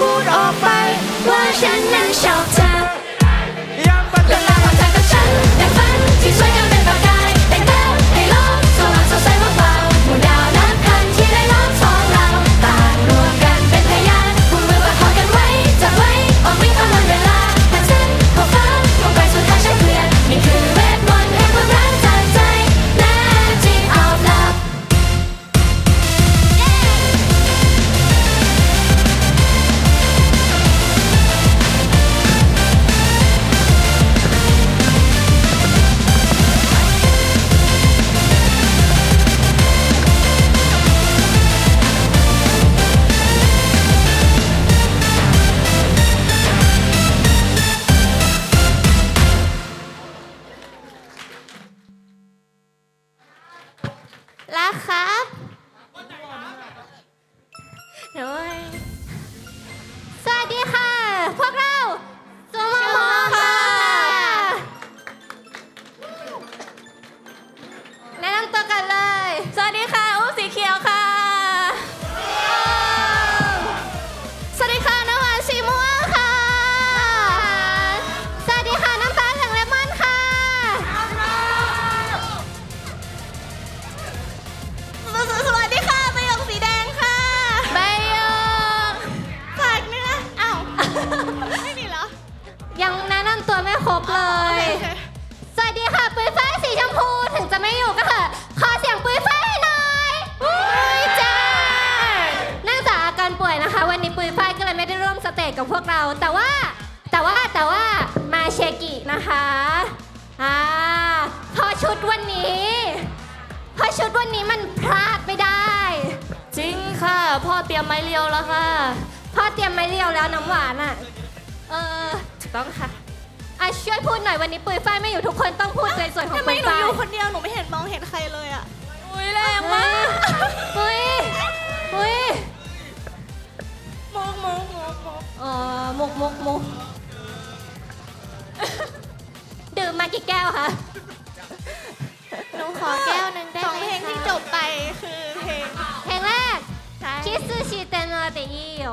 พูดออกไป ว่าฉันนั้นชอบเธอ อ่าเพอชุดวันนี้ เพอชุดวันนี้มันพลาดไม่ได้ จริงค่ะ พ่อเตรียมไม้เรียวแล้วค่ะ พ่อเตรียมไม้เรียวแล้วน้ำหวานอะ เออถูกต้องค่ะอะช่วยพูดหน่อยวันนี้ปุ้ยฝ้ายไม่อยู่ทุกคนต้องพูดในส่วนของทำไมปุ้ยหนูฝ้าอยยู่คนเดียวหนูไม่เห็นมองเห็นใครเลยอะอุ้ยแรงมากปุ้ยปุ้ยมองมองมองมอง เออมุกมุกมุก กี่แก้วคะ หนูขอแก้วหนึ่งได้ไหมสองเพลงที่จบไปคือเพลงเพลงแรก ใช่คิสชิเตโนเตอีโอ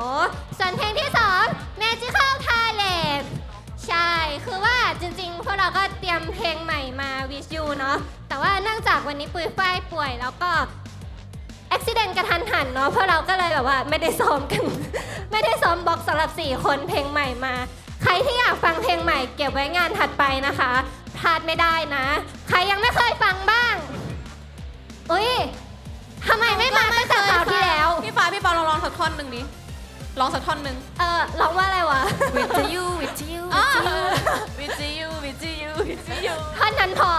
ส่วนเพลงที่สอง Magical Talent ใช่ คือว่าจริงๆ พวกเราก็เตรียมเพลงใหม่มาวิชยูเนาะ แต่ว่าเนื่องจากวันนี้ปุยฝ้ายป่วยแล้วก็อุบิเหตุกระทันหันเนาะเพราะเราก็เลยแบบว่าไม่ได้ซ้อมกัน ไม่ได้ซ้อมบล็อกสำหรับ 4 คนเพลงใหม่มา ใครที่อยากฟังเพลงใหม่เก็บไว้งานถัดไปนะคะ พลาดไม่ได้นะ ใครยังไม่เคยฟังบ้างอุ้ยทำไมไม่มาตั้งแต่คราวที่แล้ว พี่ฟ้าพี่ปอลองร้องสักท่อนหนึ่งดิร้องสักท่อนหนึ่งเออร้องว่าอะไรวะ with you with you with you with you with you ท่อนนั้นพอ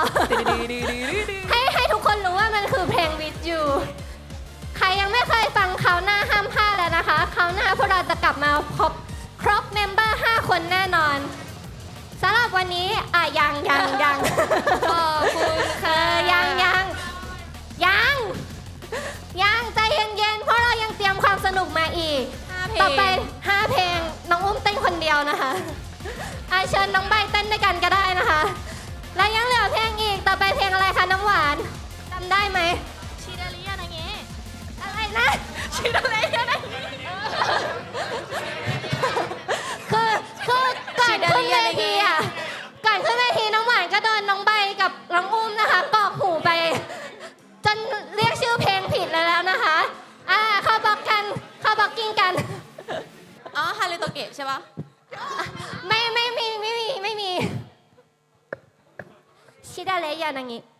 ให้ให้ทุกคนรู้ว่ามันคือเพลง with you ใครยังไม่เคยฟังเขาวหน้าห้ามพลาดแล้วนะคะเขาวหน้าพวกเราจะกลับมาครบครบเมมเบอร์ 5 คนแน่นอน สำหรับวันนี้อะยังยังยังขอบคุณเอค่ะอยังยังยังยังใจเย็นๆ เพราะเรายังเตรียมความสนุกมาอีกห้าเพลงต่อไป 5 เพลงน้องอุ้มเต้นคนเดียวนะคะอาเชิญน้องใบเต้นด้วยกันก็ได้นะคะ แล้วยังเหลือเพลงอีกต่อไปเพลงอะไรคะน้ำหวานจำได้ไหมชิดาริยานะเงี้อะไรนะชื่ออะไร ไ